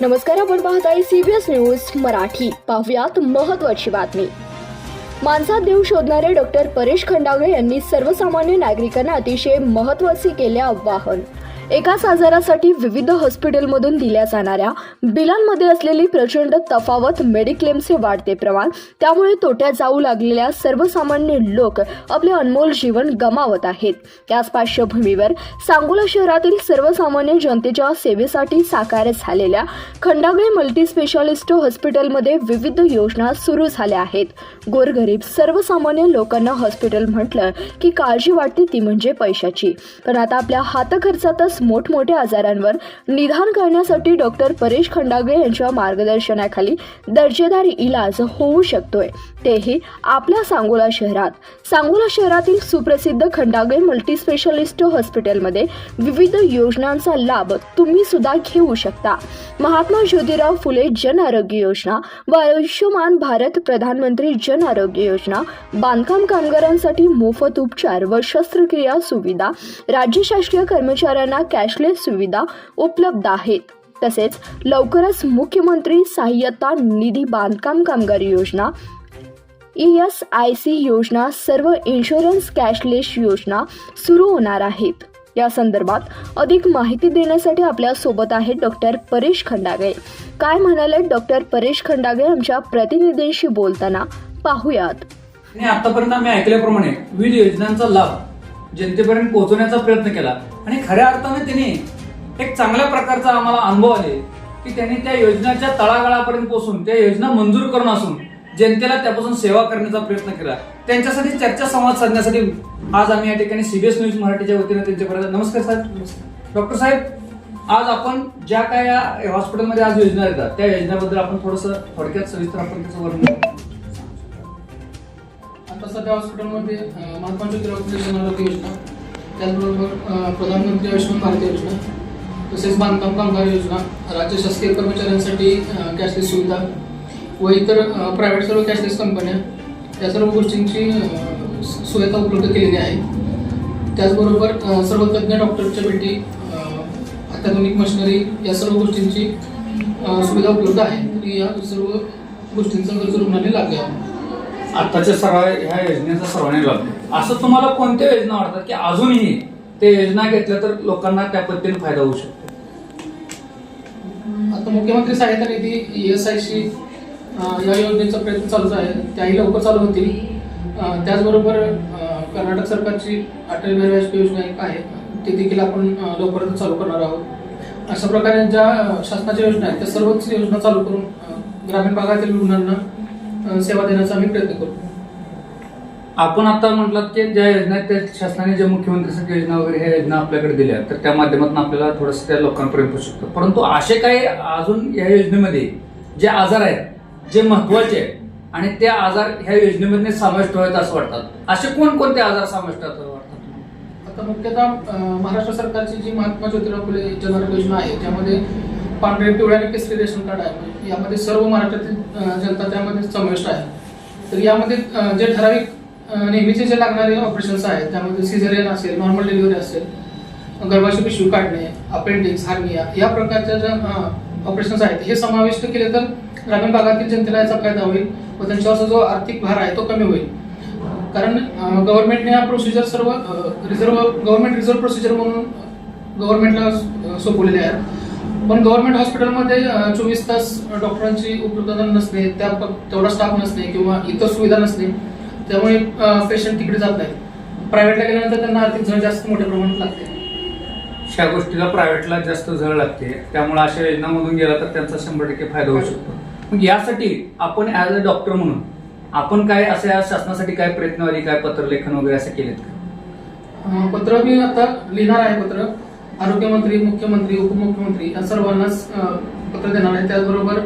नमस्कार आपण पाहताय सीबीएस न्यूज मराठी. पाहुयात महत्वाची बातमी. माणसात देव शोधणारे डॉक्टर परेश खंडागळे यांनी सर्वसामान्य नागरिकांना अतिशय महत्त्वाचे केले आवाहन. एकाच आजारासाठी विविध हॉस्पिटलमधून दिल्या जाणाऱ्या बिलांमध्ये असलेली प्रचंड तफावत मेडिक्लेमचे वाढते प्रमाण त्यामुळे तोट्यात जाऊ लागलेल्या सर्वसामान्य लोक आपले अनमोल जीवन गमावत आहेत. त्याच पार्श्वभूमीवर सांगोला शहरातील सर्वसामान्य जनतेच्या सेवेसाठी साकार झालेल्या खंडागळे मल्टी स्पेशालिस्ट हॉस्पिटलमध्ये विविध योजना सुरू झाल्या आहेत. गोरगरीब सर्वसामान्य लोकांना हॉस्पिटल म्हटलं की काळजी वाटते ती म्हणजे पैशाची. पण आता आपल्या हातखर्चातच मोठमोठ्या आजारांवर निदान करण्यासाठी डॉक्टर परेश खंडागळे यांच्या मार्गदर्शनाखाली दर्जेदार इलाज होऊ शकतोय. तेही आपल्या सांगोला शहरात. सांगोला शहरातील सुप्रसिद्ध खंडागळे मल्टीस्पेशालिस्ट हॉस्पिटलमध्ये विविध योजनांचा लाभ तुम्ही सुद्धा घेऊ शकता. महात्मा ज्योतिराव फुले जन आरोग्य योजना व आयुष्यमान भारत प्रधानमंत्री जन आरोग्य योजना बांधकाम कामगारांसाठी मोफत उपचार व शस्त्रक्रिया सुविधा राज्य शासकीय कर्मचाऱ्यांना कॅशलेस सुविधा उपलब्ध आहेत. तसेच लवकरच मुख्यमंत्री सहाय्यता निधी बांधकाम कामगार योजना ई एस आय सी योजना सर्व इन्शुरन्स कॅशलेस योजना सुरू होणार आहेत. या संदर्भात अधिक माहिती देण्यासाठी आपल्यासोबत आहेत डॉक्टर परेश खंडागळे काय म्हणाले डॉक्टर परेश खंडागळे आमच्या प्रतिनिधींशी बोलताना? पाहुयात. आणि आतापर्यंत आम्ही ऐकल्याप्रमाणे विविध योजनांचा लाभ जनतेपर्यंत पोहोचवण्याचा प्रयत्न केला. आणि खऱ्या अर्थाने त्यांनी एक चांगल्या प्रकारचा आम्हाला अनुभव आले की त्यांनी त्या योजनाच्या तळागाळापर्यंत पोहोचून त्या योजना मंजूर करून असून जनतेला त्यापासून सेवा करण्याचा प्रयत्न केला. त्यांच्यासाठी चर्चा संवाद साधण्यासाठी आज आम्ही या ठिकाणी सीबीएस न्यूज मराठीच्या वतीने त्यांच्यापर्यंत नमस्कार साहेब डॉक्टर साहेब आज आपण ज्या काय या हॉस्पिटलमध्ये आज योजना येतात त्या योजनेबद्दल आपण थोडंसं थोडक्यात सविस्तर आपण त्याचं वर्णन करू. सध्या हॉस्पिटलमध्ये महात्मा ज्योतिराव फुले जनआरोग्य योजना. त्याचबरोबर प्रधानमंत्री आयुष्यमान भारत योजना तसेच बांधकाम कामगार योजना राज्य शासकीय कर्मचाऱ्यांसाठी कॅशलेस सुविधा व इतर प्रायव्हेट सर्व कॅशलेस कंपन्या या सर्व गोष्टींची सुविधा उपलब्ध केलेली आहे. त्याचबरोबर सर्व तज्ज्ञ डॉक्टरच्या भेटी अत्याधुनिक मशिनरी या सर्व गोष्टींची सुविधा उपलब्ध आहे. तरी या सर्व गोष्टींचा गरज रुग्णाने लागले आहे आताच्या सर्व ह्या योजनेचा सर्वांनी लाभ असं तुम्हाला कोणत्या योजना वाटतात की अजूनही ते योजना घेतल्या तर लोकांना त्या पद्धतीने फायदा होऊ शकतो? आता मुख्यमंत्री सहायता निधी ई एस आय सी या योजनेचा प्रयत्न चालूच आहे. त्याही लवकर चालू होतील. त्याचबरोबर कर्नाटक सरकारची अटल बिहारी वाजपेयी योजना एक आहे. ती देखील आपण लवकरच चालू करणार आहोत. अशा प्रकारे ज्या शासनाच्या योजना आहेत त्या सर्वच योजना चालू करून ग्रामीण भागातील रुग्णांना सेवा देण्याचा आम्ही प्रयत्न करतो. आपण आता म्हटलं की ज्या योजना आहेत त्या शासनाने ज्या मुख्यमंत्र्यांसाठी योजना वगैरे ह्या योजना आपल्याकडे दिल्या तर त्या माध्यमातून आपल्याला थोडंसं त्या लोकांपर्यंत पोहोचू शकतो. परंतु असे काही अजून या योजनेमध्ये जे आजार आहेत जे महत्त्वाचे आहेत आणि ते आजार ह्या योजनेमध्ये समाविष्ट व्हावेत असं वाटतात. असे कोणकोणते आजार समाविष्ट वाटतात आता मुख्यतः महाराष्ट्र सरकारची जी महात्मा ज्योतिराव फुले जन योजना आहे त्यामध्ये पांढरे पिवळे आणि केसरी रेशन कार्ड आहे. म्हणजे यामध्ये सर्व महाराष्ट्रातील जनता त्यामध्ये समाविष्ट आहे. तर यामध्ये जे ठराविक नेहमीचे जे लागणारे ऑपरेशन्स आहेत त्यामध्ये सिझेरियन असेल नॉर्मल डिलिव्हरी असेल गर्भाशय पिशवी काढणे अपेंडिक्स हार्निया या प्रकारच्या ज्या ऑपरेशन्स आहेत हे समाविष्ट केले तर ग्रामीण भागातील जनतेला याचा फायदा होईल व त्यांच्यावरचा जो आर्थिक भार आहे तो कमी होईल. कारण गव्हर्नमेंटने हा प्रोसिजर सर्व रिझर्व गव्हर्नमेंट रिझर्व प्रोसिजर म्हणून गव्हर्नमेंटला सोपवलेले आहे पण गव्हर्नमेंट हॉस्पिटलमध्ये चोवीस तास डॉक्टरांची उपलब्धता नसणे त्या तेवढा स्टाफ नसणे किंवा इतर सुविधा नसणे त्यामुळे पेशंट तिकडे जात नाहीत. प्रायव्हेटला गेल्यानंतर त्यांना आर्थिक झळ जास्त मोठ्या प्रमाणात लागते. ह्या गोष्टीला प्रायव्हेटला जास्त झळ लागते. त्यामुळे अशा योजनामधून गेला तर त्यांचा शंभर टक्के फायदा होऊ शकतो. मग यासाठी आपण ऍज अ डॉक्टर म्हणून आपण काय असं या शासनासाठी काय प्रयत्नवादी काय पत्रलेखन वगैरे असं केलेत का? पत्र मी आता लिहिणार आहे पत्र. आरोग्यमंत्री मुख्यमंत्री उपमुख्यमंत्री या सर्वांनाच पत्र देणार आहे. त्याचबरोबर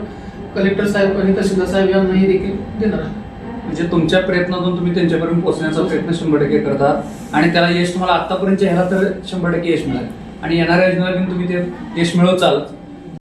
कलेक्टर साहेब आणि तहसीलदार साहेब यांनाही देखील देणार आहे. म्हणजे तुमच्या प्रयत्नातून तुम्ही त्यांच्यापर्यंत पोहोचण्याचा प्रयत्न शंभर टक्के करता आणि त्याला यश तुम्हाला आतापर्यंत ह्याला तर शंभर टक्के यश मिळालं. आणि येणाऱ्या योजनेला पण तुम्ही ते यश मिळवत चाल